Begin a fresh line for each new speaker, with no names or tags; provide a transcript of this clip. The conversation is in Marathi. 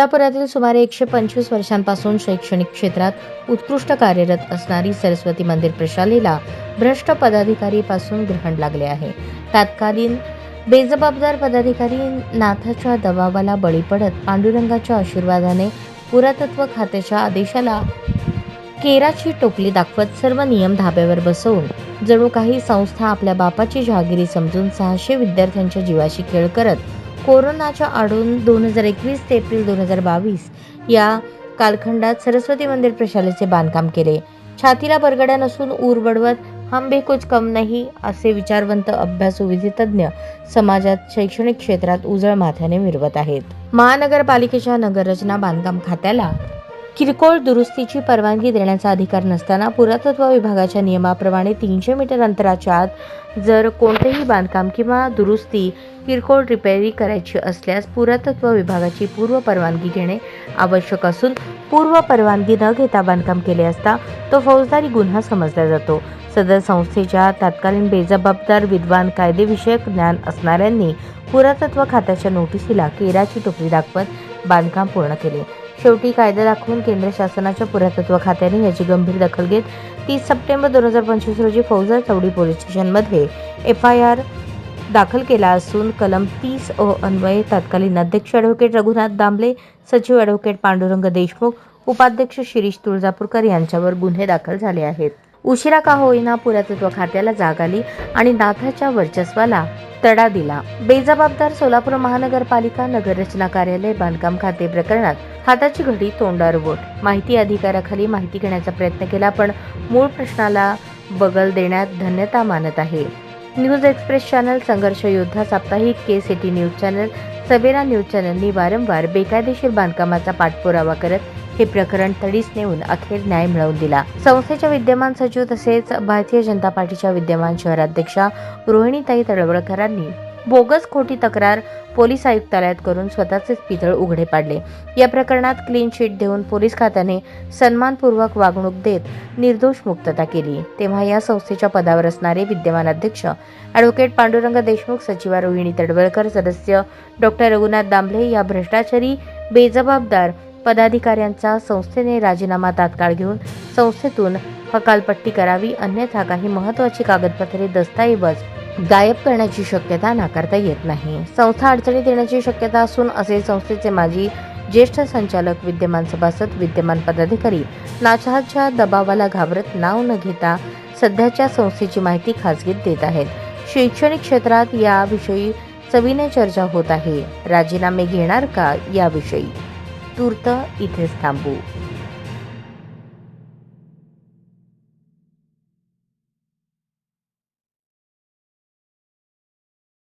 कोल्हापुरातील सुमारे एकशे पंचवीस वर्षांपासून शैक्षणिक क्षेत्रात उत्कृष्ट कार्यरत असणारी सरस्वती मंदिर प्रशालेला भ्रष्ट पदाधिकारीपासून ग्रहण लागले आहे. तत्कालीन बेजबाबदार पदाधिकारी नाथाच्या दबावाला बळी पडत पांडुरंगाच्या आशीर्वादाने पुरातत्व खात्याच्या आदेशाला केराची टोपली दाखवत सर्व नियम धाब्यावर बसवून जणू काही संस्था आपल्या बापाची जहागिरी समजून सहाशे विद्यार्थ्यांच्या जीवाशी खेळ करत कोरोनाच्या आडून दोन हजार एकवीस ते एप्रिल दोन हजार बावीस या कालखंडात सरस्वती मंदिर प्रशालेचे बांधकाम केले. छातीला बरगड्या नसून ऊर बडवत हम भी कुछ कम नाही असे विचारवंत अभ्यासू विधितज्ञ समाजात शैक्षणिक क्षेत्रात उजळ माथ्याने मिरवत आहेत. महानगरपालिकेच्या नगररचना बांधकाम खात्याला किरकोळ दुरुस्तीची परवानगी देण्याचा अधिकार नसताना पुरातत्व विभागाच्या नियमाप्रमाणे तीनशे मीटर अंतराच्या आत जर कोणतेही बांधकाम किंवा दुरुस्ती किरकोळ रिपेअरी करायची असल्यास पुरातत्व विभागाची पूर्व परवानगी घेणे आवश्यक असून पूर्व परवानगी न घेता बांधकाम केले असता तो फौजदारी गुन्हा समजला जातो. सदर संस्थेच्या तत्कालीन बेजबाबदार विद्वान कायदेविषयक ज्ञान असणाऱ्यांनी पुरातत्व खात्याच्या नोटिसीला केराची टोपली दाखवत बांधकाम पूर्ण केले. शेवटी कायदा दाखवून केंद्र शासनाच्या पुरातत्व खात्याने याची गंभीर दखल घेत तीस सप्टेंबर दोन हजार पंचवीस रोजी फौजदार चौडी पोलीस स्टेशनमध्ये एफ आय आर दाखल केला असून कलम तीस अ अन्वये तत्कालीन अध्यक्ष ॲडव्होकेट रघुनाथ दामले सचिव ॲडव्होकेट पांडुरंग देशमुख उपाध्यक्ष शिरीष तुळजापूरकर यांच्यावर गुन्हे दाखल झाले आहेत. उशिरा का होईना पुरातत्व खात्याला जाग आली आणि नाथाच्या वर्चस्वाला तडा दिला. बेजबाबदार सोलापूर महानगरपालिका नगररचना कार्यालय बांधकाम खाते प्रकरणात हाताची घडी तोंडावर बोट. माहिती अधिकाराखाली माहिती घेण्याचा प्रयत्न केला पण मूळ प्रश्नाला बगल देण्यात धन्यता मानत आहे. News express channel Sangharsh Yoddha साप्ताहिक K city news channel Savera news चॅनलनी वारंवार बेकायदेशीर बांधकामाचा पाठपुरावा करत हे प्रकरण तडीस नेऊन अखेर न्याय मिळवून दिला. संस्थेच्या विद्यमान सचिव तसेच भारतीय जनता पार्टीच्या विद्यमान शहराध्यक्षा रोहिणीताई तळवळकरांनी बोगस खोटी तक्रार पोलीस आयुक्तालयात करून स्वतःचेच पितळ उघडे पाडले. या प्रकरणात क्लीन शीट देऊन पोलीस खात्याने सन्मानपूर्वक वागणूक देत निर्दोष मुक्तता केली. तेव्हा या संस्थेच्या पदावर असणारे विद्यमान अध्यक्ष ॲडव्होकेट पांडुरंग देशमुख सचिवा रोहिणी तडवळकर सदस्य डॉक्टर रघुनाथ दामले या भ्रष्टाचारी बेजबाबदार पदाधिकाऱ्यांचा संस्थेने राजीनामा तात्काळ घेऊन संस्थेतून हकालपट्टी करावी अन्यथा काही महत्त्वाची कागदपत्रे दस्तऐवज गायब करण्याची शक्यता नाकारता येत नाही. संस्था अडचणीत येण्याची शक्यता असून असे संस्थेचे माजी ज्येष्ठ संचालक विद्यमान सभासद विद्यमान पदाधिकारी नाचाच्या दबावाला घाबरत नाव न घेता सध्याच्या संस्थेची माहिती खासगीत देत आहेत. शैक्षणिक क्षेत्रात याविषयी सविनय चर्चा होत आहे. राजीनामे घेणार का याविषयी? तूर्त इथेच थांबू.